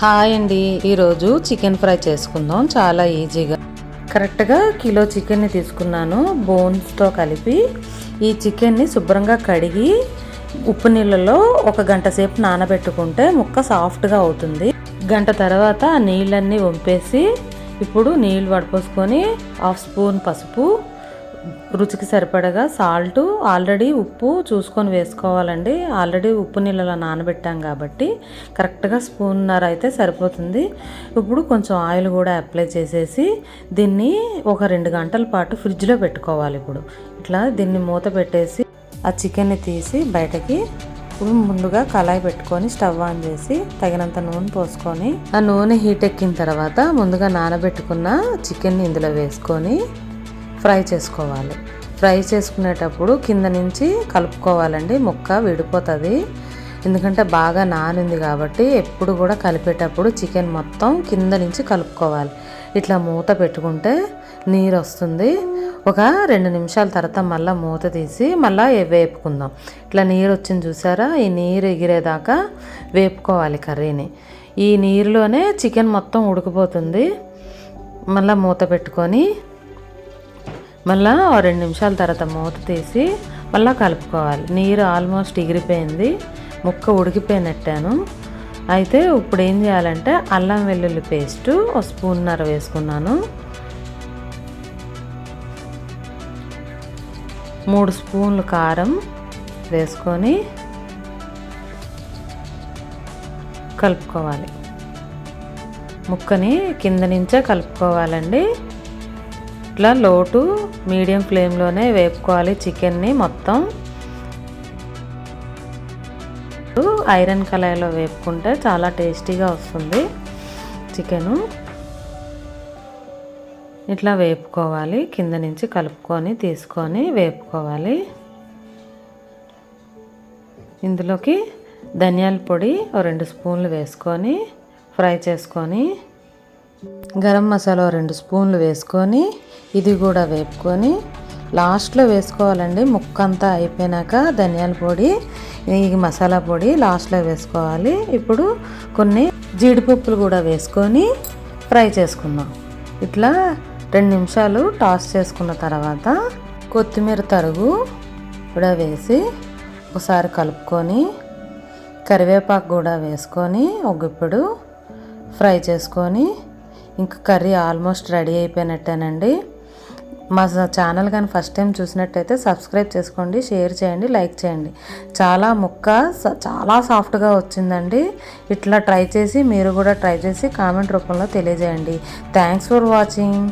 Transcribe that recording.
Hi అండి. ఈరోజు chicken fry చేసుకుందాం. చాలా ఈజీగా. కరెక్ట్గా కిలో చికెన్ని తీసుకున్నాను. బోన్స్తో కలిపి ఈ చికెన్ని శుభ్రంగా కడిగి ఉప్పు నీళ్ళలో ఒక గంట సేపు నానబెట్టుకుంటే ముక్క సాఫ్ట్గా అవుతుంది. గంట తర్వాత ఆ నీళ్ళన్నీ వంపేసి ఇప్పుడు నీళ్ళు వడపోసుకొని హాఫ్ స్పూన్ పసుపు రుచికి సరిపడగా సాల్ట్ ఆల్రెడీ ఉప్పు చూసుకొని వేసుకోవాలండి. ఆల్రెడీ ఉప్పు నీళ్ళలో నానబెట్టాం కాబట్టి కరెక్ట్గా స్పూన్నర అయితే సరిపోతుంది. ఇప్పుడు కొంచెం ఆయిల్ కూడా అప్లై చేసేసి దీన్ని ఒక రెండు గంటల పాటు ఫ్రిడ్జ్లో పెట్టుకోవాలి ఇప్పుడు. ఇట్లా దీన్ని మూత పెట్టేసి ఆ చికెన్ని తీసి బయటకి ముందుగా కళాయి పెట్టుకొని స్టవ్ ఆన్ చేసి తగినంత నూనె పోసుకొని ఆ నూనె హీట్ ఎక్కిన తర్వాత ముందుగా నానబెట్టుకున్న చికెన్ని ఇందులో వేసుకొని ఫ్రై చేసుకోవాలి. ఫ్రై చేసుకునేటప్పుడు కింద నుంచి కలుపుకోవాలండి. ముక్క విడిపోతుంది. ఎందుకంటే బాగా నానింది కాబట్టి ఎప్పుడు కూడా కలిపేటప్పుడు చికెన్ మొత్తం కింద నుంచి కలుపుకోవాలి. ఇట్లా మూత పెట్టుకుంటే నీరు వస్తుంది. ఒక రెండు నిమిషాల తర్వాత మళ్ళీ మూత తీసి మళ్ళీ వేపుకుందాం. ఇట్లా నీరు వచ్చింది చూసారా? ఈ నీరు ఎగిరేదాకా వేపుకోవాలి కర్రీని. ఈ నీరులోనే చికెన్ మొత్తం ఉడికిపోతుంది. మళ్ళీ మూత పెట్టుకొని మళ్ళీ రెండు నిమిషాల తర్వాత మూత తీసి మళ్ళీ కలుపుకోవాలి. నీరు ఆల్మోస్ట్ ఎగిరిపోయింది. ముక్క ఉడికిపోయినట్టాను. అయితే ఇప్పుడు ఏం చేయాలంటే అల్లం వెల్లుల్లి పేస్టు ఒక స్పూన్నర వేసుకున్నాను. మూడు స్పూన్లు కారం వేసుకొని కలుపుకోవాలి. ముక్కని కింద నుంచే కలుపుకోవాలండి. ఇట్లా లోటు మీడియం ఫ్లేమ్లోనే వేపుకోవాలి చికెన్ని మొత్తం. ఐరన్ కళాయిలో వేపుకుంటే చాలా టేస్టీగా వస్తుంది చికెను. ఇట్లా వేపుకోవాలి కింద నుంచి కలుపుకొని తీసుకొని వేపుకోవాలి. ఇందులోకి ధనియాల పొడి ఓ రెండు స్పూన్లు వేసుకొని ఫ్రై చేసుకొని గరం మసాలా రెండు స్పూన్లు వేసుకొని ఇది కూడా వేపుకొని లాస్ట్లో వేసుకోవాలండి. ముక్క అంతా అయిపోయినాక ధనియాల పొడి ఈ మసాలా పొడి లాస్ట్లో వేసుకోవాలి. ఇప్పుడు కొన్ని జీడిపప్పులు కూడా వేసుకొని ఫ్రై చేసుకుందాం. ఇట్లా రెండు నిమిషాలు టాస్ చేసుకున్న తర్వాత కొత్తిమీర తరుగు కూడా వేసి ఒకసారి కలుపుకొని కరివేపాకు కూడా వేసుకొని ఒక గుప్పెడు ఫ్రై చేసుకొని ఇంకా కర్రీ ఆల్మోస్ట్ రెడీ అయిపోయినట్టేనండి. మా ఛానల్ కానీ ఫస్ట్ టైం చూసినట్టయితే సబ్స్క్రైబ్ చేసుకోండి షేర్ చేయండి లైక్ చేయండి. చాలా ముక్క స- చాలా సాఫ్ట్గా వచ్చిందండి. ఇట్లా ట్రై చేసి మీరు కూడా ట్రై చేసి కామెంట్ రూపంలో తెలియజేయండి. Thanks for watching.